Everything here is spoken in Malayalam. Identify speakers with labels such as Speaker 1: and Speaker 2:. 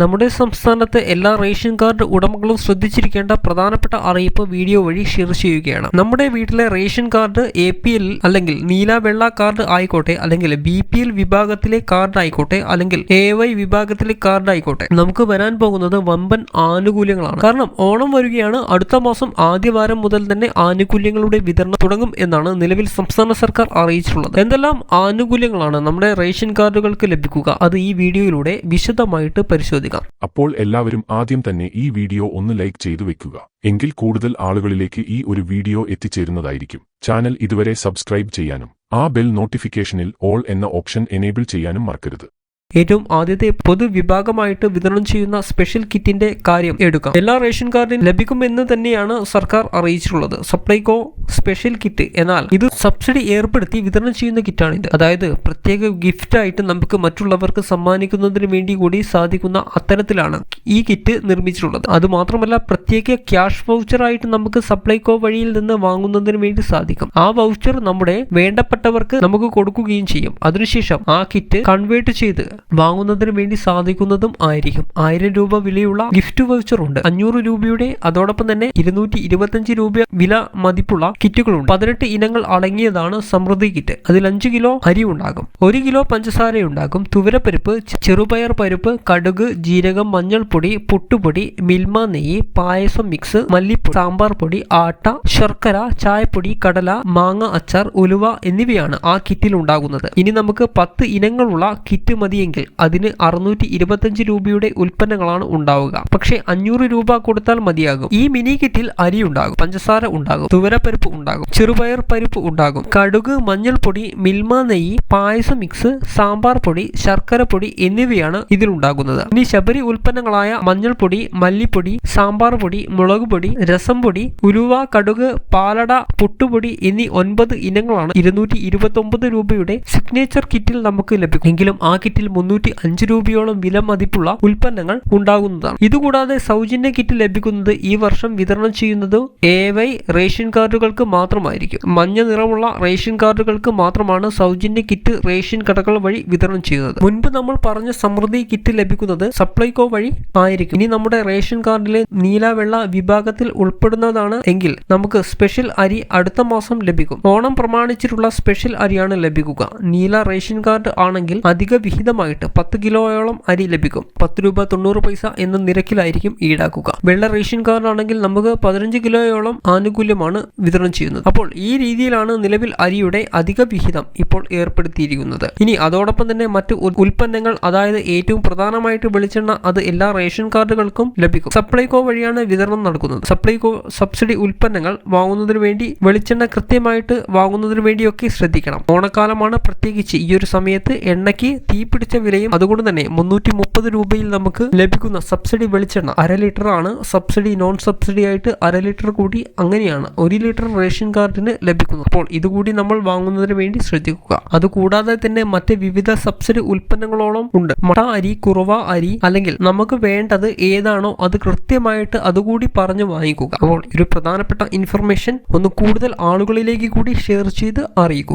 Speaker 1: നമ്മുടെ സംസ്ഥാനത്തെ എല്ലാ റേഷൻ കാർഡ് ഉടമകളും ശ്രദ്ധിച്ചിരിക്കേണ്ട പ്രധാനപ്പെട്ട അറിയിപ്പ് വീഡിയോ വഴി ഷെയർ ചെയ്യുകയാണ്. നമ്മുടെ വീട്ടിലെ ration card A P L അല്ലെങ്കിൽ നീല വെള്ള കാർഡ് ആയിക്കോട്ടെ അല്ലെങ്കിൽ ബി പി എൽ വിഭാഗത്തിലെ കാർഡ് ആയിക്കോട്ടെ അല്ലെങ്കിൽ എ വൈ വിഭാഗത്തിലെ കാർഡ് ആയിക്കോട്ടെ നമുക്ക് വരാൻ പോകുന്നത് വമ്പൻ ആനുകൂല്യങ്ങളാണ്. കാരണം ഓണം വരികയാണ് അടുത്ത മാസം ആദ്യവാരം മുതൽ തന്നെ ആനുകൂല്യങ്ങളുടെ വിതരണം തുടങ്ങും എന്നാണ് നിലവിൽ സംസ്ഥാന സർക്കാർ അറിയിച്ചിട്ടുള്ളത്. എന്തെല്ലാം ആനുകൂല്യങ്ങളാണ് നമ്മുടെ റേഷൻ കാർഡുകൾക്ക് ലഭിക്കുക? അത് ഈ വീഡിയോയിലൂടെ വിശദമായിട്ട് പരിശോധിക്കാം.
Speaker 2: അപ്പോൾ എല്ലാവരും ആദ്യം തന്നെ ഈ വീഡിയോ ഒന്ന് ലൈക്ക് ചെയ്തു വെക്കുക. എങ്കിൽ കൂടുതൽ ആളുകളിലേക്ക് ഈ ഒരു വീഡിയോ എത്തിച്ചേരുന്നതായിരിക്കും. ചാനൽ ഇതുവരെ സബ്സ്ക്രൈബ് ചെയ്യാനും ആ ബെൽ നോട്ടിഫിക്കേഷനിൽ ഓൾ എന്ന ഓപ്ഷൻ എനേബിൾ ചെയ്യാനും മറക്കരുത്.
Speaker 1: ഏറ്റവും ആദ്യത്തെ പൊതുവിഭാഗമായിട്ട് വിതരണം ചെയ്യുന്ന സ്പെഷ്യൽ കിറ്റിന്റെ കാര്യം എടുക്കാം. എല്ലാ റേഷൻ കാർഡിനും ലഭിക്കുമെന്ന് തന്നെയാണ് സർക്കാർ അറിയിച്ചിട്ടുള്ളത്. സപ്ലൈകോ സ്പെഷ്യൽ കിറ്റ് എന്നാൽ ഇത് സബ്സിഡി ഏർപ്പെടുത്തി വിതരണം ചെയ്യുന്ന കിറ്റാണിത് അതായത് പ്രത്യേക ഗിഫ്റ്റ് ആയിട്ട് നമുക്ക് മറ്റുള്ളവർക്ക് സമ്മാനിക്കുന്നതിന് വേണ്ടി കൂടി സാധിക്കുന്ന അത്തരത്തിലാണ് ഈ കിറ്റ് നിർമ്മിച്ചിട്ടുള്ളത്. അത് മാത്രമല്ല പ്രത്യേക ക്യാഷ് വൗച്ചർ ആയിട്ട് നമുക്ക് സപ്ലൈകോ വഴിയിൽ നിന്ന് വാങ്ങുന്നതിന് വേണ്ടി സാധിക്കും. ആ വൗച്ചർ നമ്മുടെ വേണ്ടപ്പെട്ടവർക്ക് നമുക്ക് കൊടുക്കുകയും ചെയ്യും. അതിനുശേഷം ആ കിറ്റ് കൺവേർട്ട് ചെയ്ത് വാങ്ങുന്നതിന് വേണ്ടി സാധിക്കുന്നതും ആയിരിക്കും. ആയിരം രൂപ വിലയുള്ള ഗിഫ്റ്റ് വൗച്ചർ ഉണ്ട്. അഞ്ഞൂറ് രൂപയുടെ അതോടൊപ്പം തന്നെ ഇരുന്നൂറ്റി ഇരുപത്തഞ്ച് രൂപ വില മതിപ്പുള്ള കിറ്റുകളുണ്ട്. പതിനെട്ട് ഇനങ്ങൾ അടങ്ങിയതാണ് സമൃദ്ധി കിറ്റ്. അതിൽ അഞ്ച് കിലോ അരി ഉണ്ടാകും. ഒരു കിലോ പഞ്ചസാര ഉണ്ടാകും. തുവരപ്പരിപ്പ് ചെറുപയർ പരിപ്പ് കടുക് ജീരകം മഞ്ഞൾപ്പൊടി പുട്ടുപൊടി മിൽമ നെയ്യ് പായസം മിക്സ് മല്ലിപ്പൊടി സാമ്പാർ പൊടി ആട്ട ശർക്കര ചായപ്പൊടി കടല മാങ്ങ അച്ചാർ ഉലുവ എന്നിവയാണ് ആ കിറ്റിൽ ഉണ്ടാകുന്നത്. ഇനി നമുക്ക് പത്ത് ഇനങ്ങളുള്ള കിറ്റ് മതിയെങ്കിൽ അതിന് അറുന്നൂറ്റി ഇരുപത്തഞ്ച് രൂപയുടെ ഉൽപ്പന്നങ്ങളാണ് ഉണ്ടാവുക. പക്ഷേ അഞ്ഞൂറ് രൂപ കൊടുത്താൽ മതിയാകും. ഈ മിനി കിറ്റിൽ അരി ഉണ്ടാകും പഞ്ചസാര ഉണ്ടാകും തുവരപ്പരിപ്പ് ഉണ്ടാകും ചെറുപയർ പരിപ്പ് ഉണ്ടാകും കടുക് മഞ്ഞൾപ്പൊടി മിൽമ നെയ്യ് പായസ മിക്സ് സാമ്പാർ പൊടി ശർക്കര പൊടി എന്നിവയാണ് ഇതിൽ ഉണ്ടാകുന്നത്. ഇനി ശബരി ഉൽപ്പന്നങ്ങളായ മഞ്ഞൾപ്പൊടി മല്ലിപ്പൊടി സാമ്പാർ പൊടി മുളക് പൊടി രസം പൊടി ഉലുവ കടുക് പാലട പുട്ടുപൊടി എന്നീ ഒൻപത് ഇനങ്ങളാണ് ഇരുന്നൂറ്റി രൂപയുടെ സിഗ്നേച്ചർ കിറ്റിൽ നമുക്ക് ലഭിക്കും. എങ്കിലും ആ കിറ്റിൽ മുന്നൂറ്റി അഞ്ച് രൂപയോളം വില മതിപ്പുള്ള ഉൽപ്പന്നങ്ങൾ ഉണ്ടാകുന്നതാണ്. ഇതുകൂടാതെ സൗജന്യ കിറ്റ് ലഭിക്കുന്നത് ഈ വർഷം വിതരണം ചെയ്യുന്നത് എ വൈ റേഷൻ കാർഡുകൾക്ക് മാത്രമായിരിക്കും. മഞ്ഞ നിറമുള്ള റേഷൻ കാർഡുകൾക്ക് മാത്രമാണ് സൗജന്യ കിറ്റ് റേഷൻ കടകൾ വഴി വിതരണം ചെയ്യുന്നത്. മുൻപ് നമ്മൾ പറഞ്ഞ സമൃദ്ധി കിറ്റ് ലഭിക്കുന്നത് സപ്ലൈകോ വഴി ആയിരിക്കും. ഇനി നമ്മുടെ റേഷൻ കാർഡിലെ നീല വെള്ള വിഭാഗത്തിൽ ഉൾപ്പെടുന്നതാണ് എങ്കിൽ നമുക്ക് സ്പെഷ്യൽ അരി അടുത്ത മാസം ലഭിക്കും. ഓണം പ്രമാണിച്ചിട്ടുള്ള സ്പെഷ്യൽ അരിയാണ് ലഭിക്കുക. നീല റേഷൻ കാർഡ് ആണെങ്കിൽ അധിക വിഹിതമായിട്ട് പത്ത് കിലോയോളം അരി ലഭിക്കും. പത്ത് രൂപ തൊണ്ണൂറ് പൈസ എന്ന നിരക്കിലായിരിക്കും ഈടാക്കുക. വെള്ള റേഷൻ കാർഡ് ആണെങ്കിൽ നമുക്ക് പതിനഞ്ച് കിലോയോളം ആനുകൂല്യമാണ് വിതരണം ചെയ്യുന്നത്. അപ്പോൾ ഈ രീതിയിലാണ് നിലവിൽ അരിയുടെ അധിക വിഹിതം ഇപ്പോൾ ഏർപ്പെടുത്തിയിരിക്കുന്നത്. ഇനി അതോടൊപ്പം തന്നെ മറ്റ് ഉൽപ്പന്നങ്ങൾ അതായത് ഏറ്റവും പ്രധാനമായിട്ട് വെളിച്ചെണ്ണ അത് എല്ലാ റേഷൻ കാർഡുകൾക്കും ലഭിക്കും. സപ്ലൈകോ വഴിയാണ് വിതരണം നടക്കുന്നത്. സപ്ലൈകോ സബ്സിഡി ഉൽപ്പന്നങ്ങൾ വാങ്ങുന്നതിന് വേണ്ടി വെളിച്ചെണ്ണ കൃത്യമായിട്ട് വാങ്ങുന്നതിന് വേണ്ടിയൊക്കെ ശ്രദ്ധിക്കണം. ഓണക്കാലമാണ് പ്രത്യേകിച്ച് ഈ ഒരു സമയത്ത് എണ്ണയ്ക്ക് തീപിടിച്ച വിലയും അതുകൊണ്ട് തന്നെ മുന്നൂറ്റി മുപ്പത് രൂപയിൽ നമുക്ക് ലഭിക്കുന്ന സബ്സിഡി വെളിച്ചെണ്ണ അര ലിറ്റർ ആണ്. സബ്സിഡി നോൺ സബ്സിഡി ആയിട്ട് അര ലിറ്റർ കൂടി അങ്ങനെയാണ്. ഒരു ലിറ്റർ റേഷൻ കാർഡിന് ലഭിക്കുന്നത്. അപ്പോൾ ഇതുകൂടി നമ്മൾ വാങ്ങുന്നതിന് വേണ്ടി ശ്രദ്ധിക്കുക. അതുകൂടാതെ തന്നെ മറ്റ് വിവിധ സബ്സിഡി ഉൽപ്പന്നങ്ങളോളം ഉണ്ട്. മട അരി കുറവ അരി അല്ലെങ്കിൽ നമുക്ക് വേണ്ടത് ഏതാണോ അത് കൃത്യമായിട്ട് അതുകൂടി പറഞ്ഞു വാങ്ങിക്കുക. അപ്പോൾ ഒരു പ്രധാനപ്പെട്ട ഇൻഫർമേഷൻ ഒന്ന് കൂടുതൽ ആളുകളിലേക്ക് കൂടി ഷെയർ ചെയ്ത് അറിയിക്കുക